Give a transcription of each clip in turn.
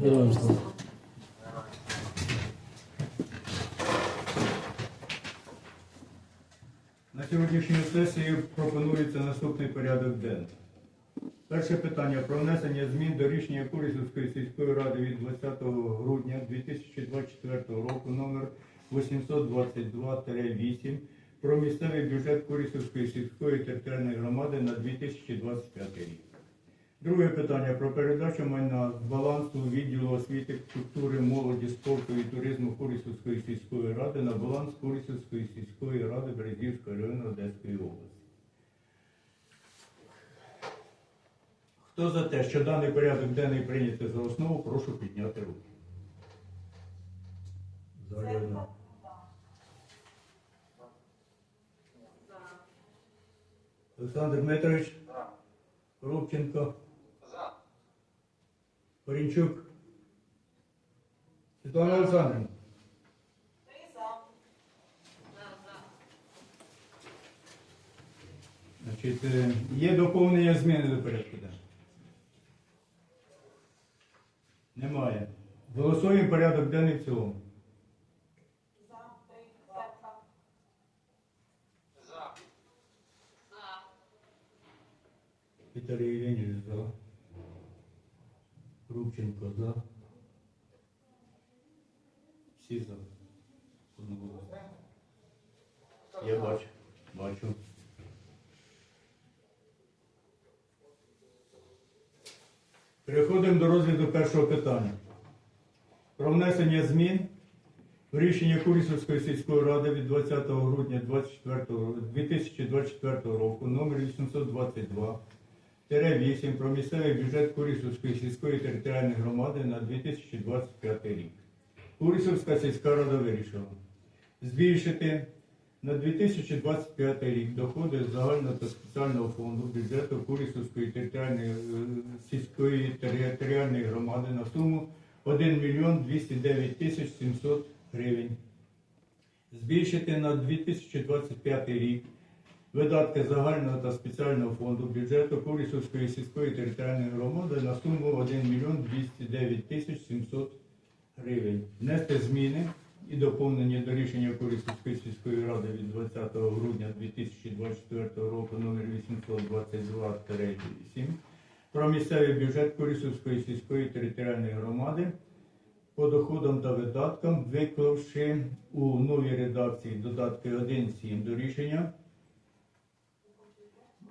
Героям слава. На сьогоднішню сесію пропонується наступний порядок денний. Перше питання про внесення змін до рішення Курисівської сільської ради від 20 грудня 2024 року номер 822-8 про місцевий бюджет Курисівської сільської територіальної громади на 2025 рік. Друге питання про передачу майна з балансу відділу освіти, культури, молоді, спорту і туризму Курисівської сільської ради на баланс Курисівської сільської ради Березівського району Одеської області. Хто за те, що даний порядок денний прийняти за основу, прошу підняти руки. Зарядно. Олександр Дмитрович. Рубченко. Корінчук. Світлана Олександрівна. Значить, е, є доповнення зміни до порядку? Немає. Голосуємо порядок денний в цілому. Віталій Євгенійович за. Рубченко за. Всі за. Одноголосно. Я бачу. Бачу. Переходимо до розгляду першого питання. Про внесення змін в рішення Курісівської сільської ради від 20 грудня 2024 року номер 822 8 про місцевий бюджет Курісівської сільської територіальної громади на 2025 рік. Курісівська сільська рада вирішила збільшити на 2025 рік доходи загального та спеціального фонду бюджету Курісівської територіальної е, сільської територіальної громади на суму 1 мільйон 209 тисяч 700 гривень. Збільшити на 2025 рік видатки загального та спеціального фонду бюджету Курісівської сільської територіальної громади на суму 1 мільйон 209 тисяч 700 гривень. Внести зміни і доповнення до рішення Курісівської сільської ради від 20 грудня 2024 року номер 822-7 про місцевий бюджет Курісівської сільської територіальної громади по доходам та видаткам, виклавши у новій редакції додатки 1.7 до рішення.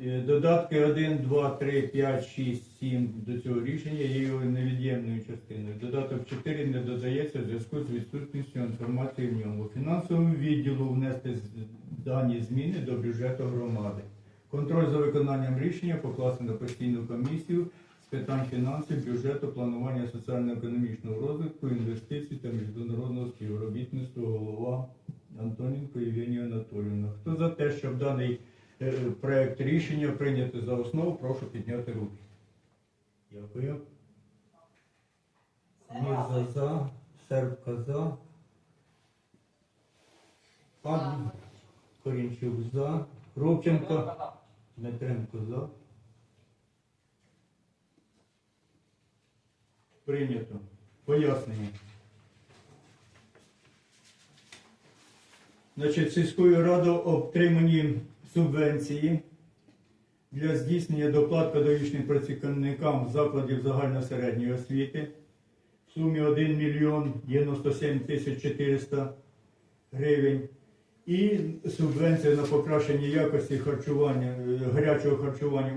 Е, Додатки 1, 2, 3, 5, 6, 7 до цього рішення є його невід'ємною частиною. Додаток 4 не додається в зв'язку з відсутністю інформації в ньому. Фінансовому відділу внести дані зміни до бюджету громади. Контроль за виконанням рішення покласти на постійну комісію з питань фінансів, бюджету, планування соціально-економічного розвитку, інвестицій та міжнародного співробітництва голова Антоненко Євгенія Анатоліївна. Хто за те, щоб даний е, проект рішення прийняти за основу, прошу підняти руки. Дякую. Мірза за, Сербка за. Пан Корінчук за. Рубченко. Дмитренко за. Прийнято. Пояснення. Значить, сільською радою отримані субвенції для здійснення доплат педагогічним працівникам закладів загальносередньої освіти в сумі 1 мільйон 97 тисяч 400 гривень і субвенція на покращення якості харчування, е, гарячого харчування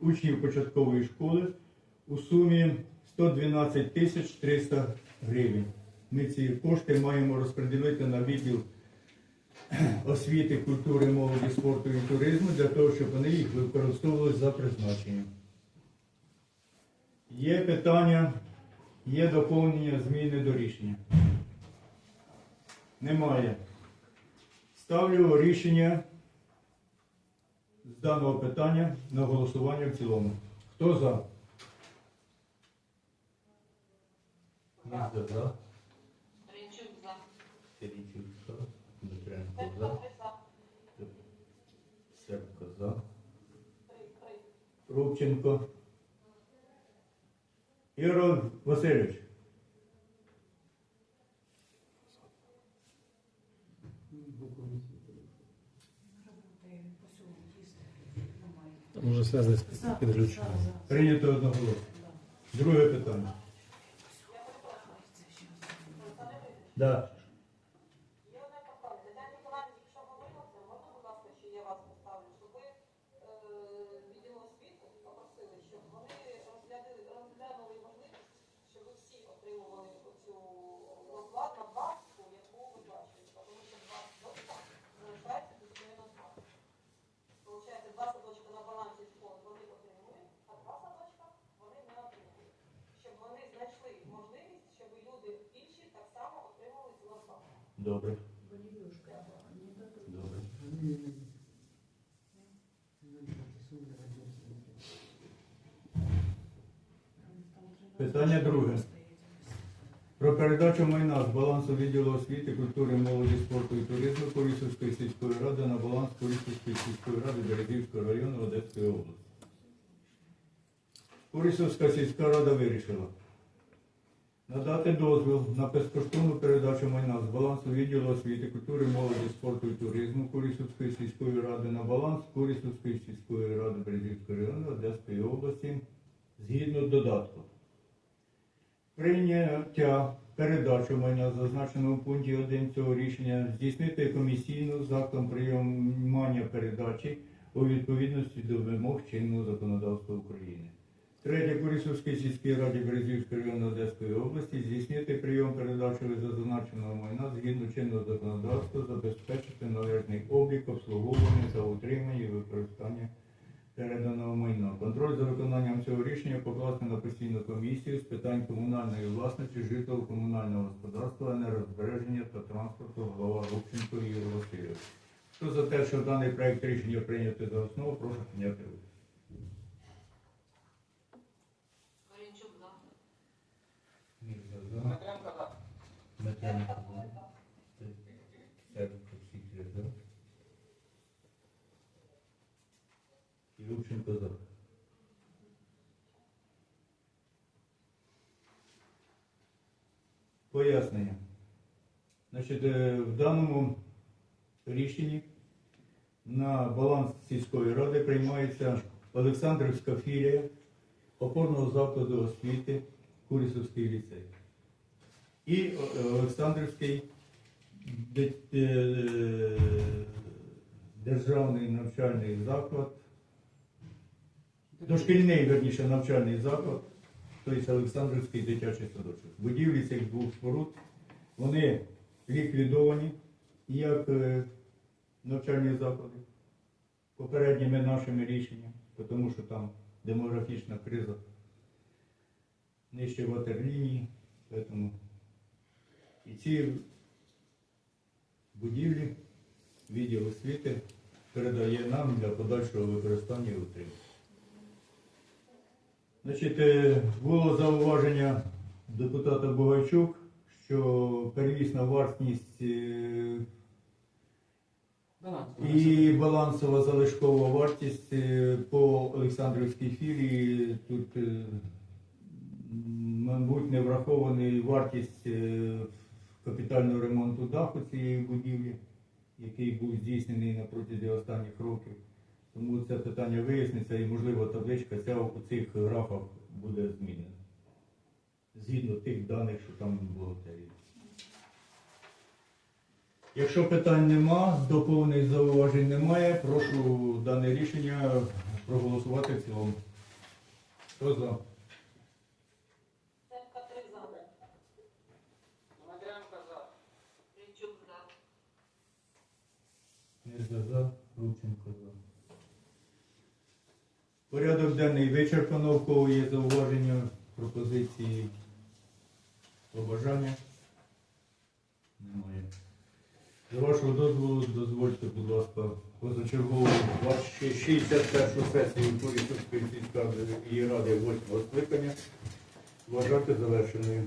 учнів, початкової школи у сумі 112 тисяч 300 гривень. Ми ці кошти маємо розподілити на відділ освіти, культури, молоді, спорту і туризму для того, щоб вони їх використовували за призначенням. Є питання, є доповнення зміни до рішення. Немає. Ставлю рішення з даного питання на голосування в цілому. Хто за? За. за. Семко за. Рубченко. Ірон Васильович. Там уже связано з підключенням. Прийнято одноголосно. Друге питання. Да. Добре. Добре. Питання друге. Про передачу майна з балансу відділу освіти, культури, молоді, спорту і туризму Корісівської сільської ради на баланс Корісівської сільської ради Березівського району Одеської області. Корісівська сільська рада вирішила надати дозвіл на безкоштовну передачу майна з балансу відділу освіти, культури, молоді, спорту і туризму Корісівської сільської ради на баланс Корісівської сільської ради Березівського району Одеської області згідно додатку. Прийняття передачу майна зазначеного в пункті 1 цього рішення здійснити комісійно з актом приймання передачі у відповідності до вимог чинного законодавства України. Третє Борисовській сільській раді Березівського району Одеської області здійснити прийом передачі зазначеного майна згідно чинного законодавства, забезпечити належний облік, обслуговування та утримання і використання переданого майна. Контроль за виконанням цього рішення покласти на постійну комісію з питань комунальної власності, житлово-комунального господарства, енергозбереження та транспорту голова Рубченко Ігор Васильович. Хто за те, що даний проект рішення прийняти за основу, прошу підняти руку. Марінчук за. Дмитренко за. Дмитренко за. Сербко всі три за. І Рубченко за. Пояснення. Значить, е, в даному рішенні на баланс сільської ради приймається Олександрівська філія опорного закладу освіти Курісовський ліцей. І е, Олександрівський е, державний навчальний заклад, дошкільний, верніше, навчальний заклад, тобто Олександрівський дитячий садочок. Будівлі цих двох споруд, вони ліквідовані як е, навчальні заклади попередніми нашими рішеннями, тому що там демографічна криза нижче ватерлінії, тому і ці будівлі відділ освіти передає нам для подальшого використання і утримання. Значить, е, було зауваження депутата Бугайчук, що первісна вартість е, і балансова залишкова вартість е, по Олександрівській філії тут, мабуть, не врахований вартість капітального ремонту даху цієї будівлі, який був здійснений на протязі останніх років. Тому це питання виясниться і, можливо, табличка ця у цих графах буде змінена. Згідно тих даних, що там було. Якщо питань нема, доповнень зауважень немає, прошу дане рішення проголосувати в цілому. Хто за? Цепка три за. Дмитренко за. За за, за. Порядок денний вичерпано, в кого є зауваження, пропозиції, побажання? Немає. З вашого дозволу, дозвольте, будь ласка, позачергову 61 сесію Турівської сільської ради 8 скликання вважати завершеною.